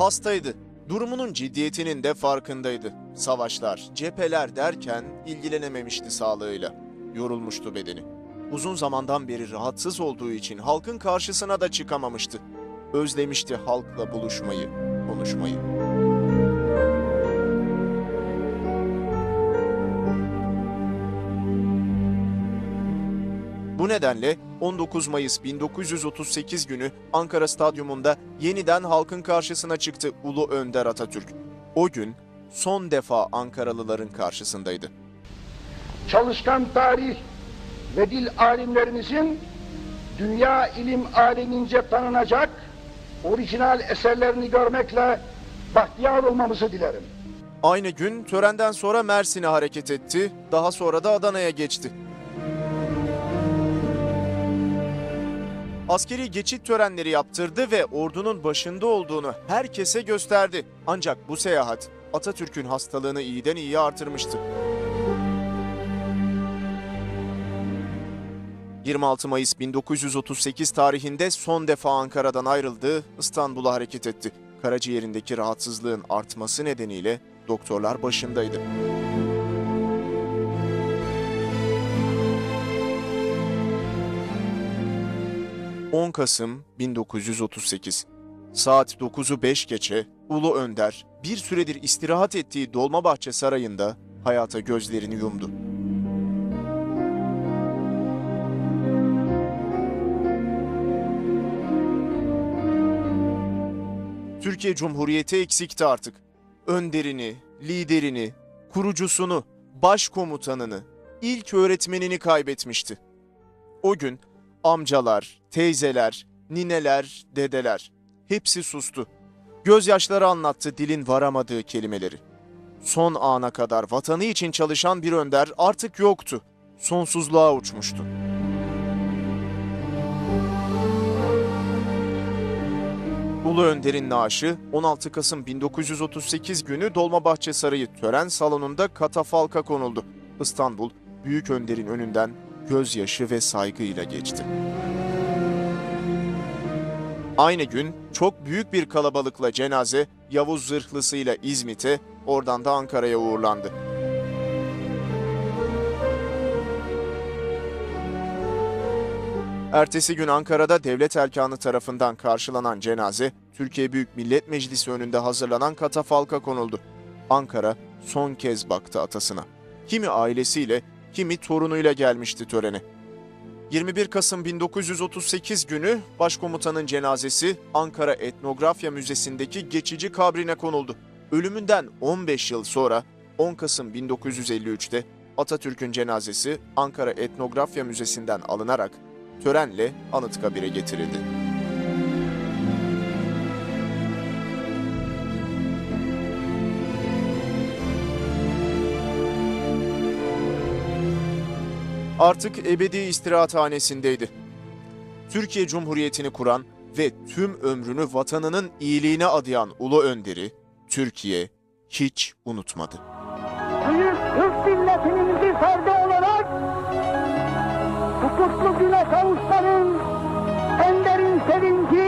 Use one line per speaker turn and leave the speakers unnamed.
Hastaydı. Durumunun ciddiyetinin de farkındaydı. Savaşlar, cepheler derken ilgilenememişti sağlığıyla. Yorulmuştu bedeni. Uzun zamandan beri rahatsız olduğu için halkın karşısına da çıkamamıştı. Özlemişti halkla buluşmayı, konuşmayı. Nedenle 19 Mayıs 1938 günü Ankara Stadyumunda yeniden halkın karşısına çıktı Ulu Önder Atatürk. O gün son defa Ankaralıların karşısındaydı.
çalışkan tarih ve dil alimlerimizin dünya ilim alemince tanınacak orijinal eserlerini görmekle bahtiyar olmamızı dilerim.
Aynı gün törenden sonra Mersin'e hareket etti, daha sonra da Adana'ya geçti. Askeri geçit törenleri yaptırdı ve ordunun başında olduğunu herkese gösterdi. Ancak bu seyahat Atatürk'ün hastalığını iyiden iyiye artırmıştı. 26 Mayıs 1938 tarihinde son defa Ankara'dan ayrıldı, İstanbul'a hareket etti. Karaciğerindeki rahatsızlığın artması nedeniyle doktorlar başındaydı. ...10 Kasım 1938. Saat 9'u 5 geçe Ulu Önder bir süredir istirahat ettiği Dolmabahçe Sarayı'nda hayata gözlerini yumdu. Türkiye Cumhuriyeti eksikti artık. Önderini, liderini, kurucusunu, başkomutanını, ilk öğretmenini kaybetmişti. O gün amcalar, teyzeler, nineler, dedeler hepsi sustu. Gözyaşları anlattı dilin varamadığı kelimeleri. Son ana kadar vatanı için çalışan bir önder artık yoktu. Sonsuzluğa uçmuştu. Ulu Önder'in naaşı 16 Kasım 1938 günü Dolmabahçe Sarayı tören salonunda katafalka konuldu. İstanbul, Büyük Önder'in önünden gözyaşı ve saygıyla geçti. Aynı gün çok büyük bir kalabalıkla cenaze Yavuz Zırhlısı'yla İzmit'e, oradan da Ankara'ya uğurlandı. Ertesi gün Ankara'da devlet erkanı tarafından karşılanan cenaze, Türkiye Büyük Millet Meclisi önünde hazırlanan katafalka konuldu. Ankara son kez baktı atasına. Kimi ailesiyle, kimi torunuyla gelmişti törene. 21 Kasım 1938 günü başkomutanın cenazesi Ankara Etnografya Müzesi'ndeki geçici kabrine konuldu. Ölümünden 15 yıl sonra 10 Kasım 1953'te Atatürk'ün cenazesi Ankara Etnografya Müzesi'nden alınarak törenle Anıtkabir'e getirildi. Artık ebedi istirahathanesindeydi. Türkiye Cumhuriyeti'ni kuran ve tüm ömrünü vatanının iyiliğine adayan Ulu Önder'i Türkiye hiç unutmadı.
Büyük Türk milletinin bir ferdi olarak bu kutlu güne kavuşmanın en derin sevinci